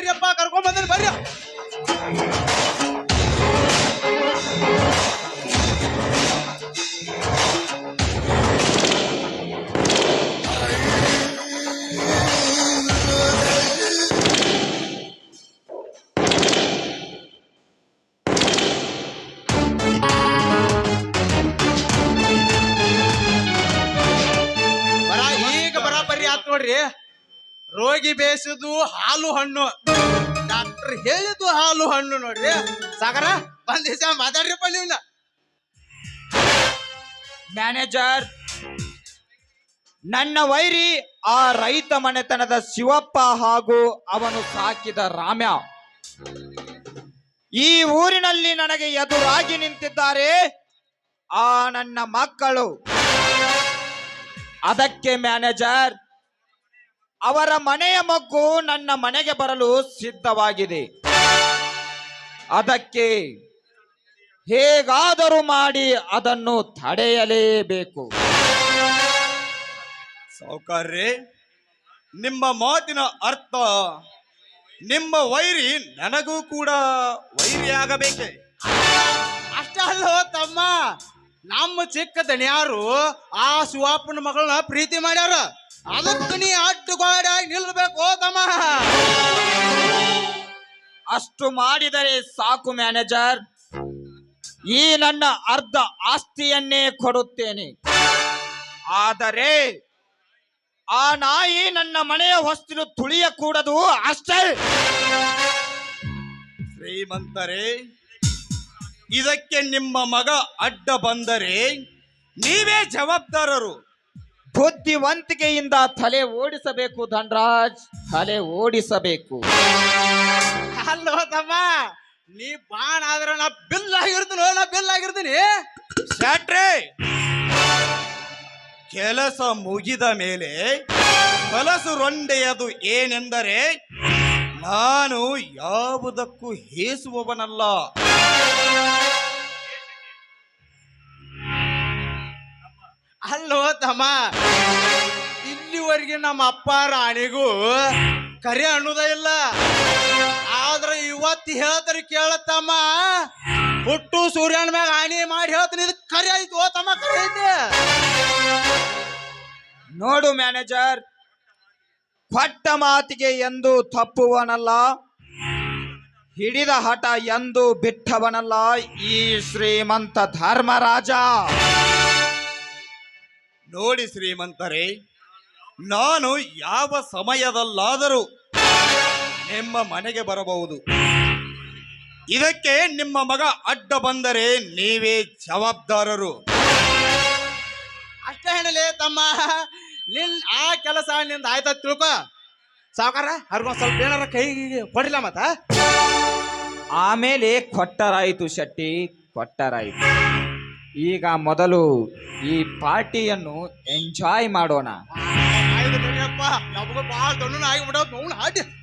ಕರಿಯಪ್ಪ ಕರ್ಕೊಂಡು ರೋಗಿ ಬೇಯಿಸಿದ್ದು ಹಾಲು ಹಣ್ಣು. ಡಾಕ್ಟರ್ ಹೇಳಿದ್ದು ಹಾಲು ಹಣ್ಣು ನೋಡ್ರಿ ಸಾಗರ, ಒಂದ್ ದಿವಸ ಮಾತಾಡ್ರಿಪ್ಪ ಮ್ಯಾನೇಜರ್, ನನ್ನ ವೈರಿ ಆ ರೈತ ಮನೆತನದ ಶಿವಪ್ಪ ಹಾಗೂ ಅವನು ಸಾಕಿದ ರಾಮ್ಯ. ಈ ಊರಿನಲ್ಲಿ ನನಗೆ ಎದುರಾಗಿ ನಿಂತಿದ್ದಾರೆ ಆ ನನ್ನ ಮಕ್ಕಳು. ಅದಕ್ಕೆ ಮ್ಯಾನೇಜರ್ ಅವರ ಮನೆಯ ಮಗ್ಗು ನನ್ನ ಮನೆಗೆ ಬರಲು ಸಿದ್ಧವಾಗಿದೆ. ಅದಕ್ಕೆ ಹೇಗಾದರೂ ಮಾಡಿ ಅದನ್ನು ತಡೆಯಲೇಬೇಕು. ಸೌಕರ್ಯ ನಿಮ್ಮ ಮಾತಿನ ಅರ್ಥ ನಿಮ್ಮ ವೈರಿ ನನಗೂ ಕೂಡ ವೈರಿ ಆಗಬೇಕೆ? ಅಷ್ಟ ಅಲ್ಲೋ ತಮ್ಮ ನಮ್ಮ ಚಿಕ್ಕ ದಣಿಯಾರು ಆ ಸುವಾಪನ ಮಗಳನ್ನ ಪ್ರೀತಿ ಮಾಡ್ಯಾರ. ಅದಕ್ಕೆ ನೀ ಅಡ್ಡುಗೋಡಾಗಿ ನಿಲ್ಬೇಕು ತಮ್ಮ ಅಷ್ಟು ಮಾಡಿದರೆ ಸಾಕು, ಮ್ಯಾನೇಜರ್. ಈ ನನ್ನ ಅರ್ಧ ಆಸ್ತಿಯನ್ನೇ ಕೊಡುತ್ತೇನೆ. ಆದರೆ ಆ ನಾಯಿ ನನ್ನ ಮನೆಯ ಹೊಸ್ತಿಲು ತುಳಿಯಕೂಡದು ಅಷ್ಟೇ. ಶ್ರೀಮಂತರೇ, ಇದಕ್ಕೆ ನಿಮ್ಮ ಮಗ ಅಡ್ಡ ಬಂದರೆ ನೀವೇ ಜವಾಬ್ದಾರರು. ಬುದ್ಧಿವಂತಿಕೆಯಿಂದ ತಲೆ ಓಡಿಸಬೇಕು ಧನ್ರಾಜ್ ತಲೆ ಓಡಿಸಬೇಕು. ಅಲ್ಲೋ ತಮ್ಮ ನೀ ಬಾಣ ಆದ್ರೆ ನಾ ಬಿಲ್ ಆಗಿರ್ತೀನಿ ನಾ ಬಿಲ್ ಆಗಿರ್ತೀನಿ. ಶೆಟ್ರೆ ಕೆಲಸ ಮುಗಿದ ಮೇಲೆ ಕಲಸು ರೊಂಡೆಯದು ಏನೆಂದರೆ ನಾನು ಯಾವುದಕ್ಕೂ ಹೇಸುವವನಲ್ಲ. ಅಲ್ಲೋ ತಮ್ಮ. ಇಲ್ಲಿವರೆಗೆ ನಮ್ಮ ಅಪ್ಪ ರಾಣಿಗೂ ಕರೆ ಅನ್ನೋದ ಇಲ್ಲ. ಆದ್ರೆ ಇವತ್ತು ಹೇಳ್ತಾರೆ ಕೇಳತ್ತಮ್ಮ ಹುಟ್ಟು ಸೂರ್ಯನ ಮ್ಯಾಗ ಹಾನಿ ಮಾಡಿ ಹೇಳ್ತೀನಿ, ಇದು ಕರೆ ಆಯ್ತು ಓ ತಮ್ಮ, ಕರೆ ಐತೆ. ನೋಡು ಮ್ಯಾನೇಜರ್, ಪಟ್ಟ ಮಾತಿಗೆ ಎಂದು ತಪ್ಪುವನಲ್ಲ, ಹಿಡಿದ ಹಠ ಎಂದು ಬಿಟ್ಟವನಲ್ಲ ಈ ಶ್ರೀಮಂತ ಧರ್ಮರಾಜ. ನೋಡಿ ಶ್ರೀಮಂತರೇ ನಾನು ಯಾವ ಸಮಯದಲ್ಲಾದರೂ ನಿಮ್ಮ ಮನೆಗೆ ಬರಬಹುದು. ಇದಕ್ಕೆ ನಿಮ್ಮ ಮಗ ಅಡ್ಡ ಬಂದರೆ ನೀವೇ ಜವಾಬ್ದಾರರು. ಅಷ್ಟೇ ಹೇಳಲಿ ತಮ್ಮ. ನಿನ್ ಆ ಕೆಲಸ ನಿಂದ ಆಯ್ತಾ ತಿಳ್ಕೊ. ಸಾವುಕಾರ ಅರ್ಗ ಸ್ವಲ್ಪ ಏನಾರ ಕೈ ಕೊಡಿಲ್ಲ ಮತ್ತ? ಆಮೇಲೆ ಕೊಟ್ಟರಾಯಿತು ಶೆಟ್ಟಿ ಕೊಟ್ಟರಾಯಿತು. ಈಗ ಮೊದಲು ಈ ಪಾರ್ಟಿಯನ್ನು ಎಂಜಾಯ್ ಮಾಡೋಣ. ಆಯ್ತು ಕಣಿಯಪ್ಪ ನಮಗೂ ಭಾಳ ದೊಡ್ಡ ಆಗಿಬಿಡೋದು ನೋವು ಹಾಡಿ.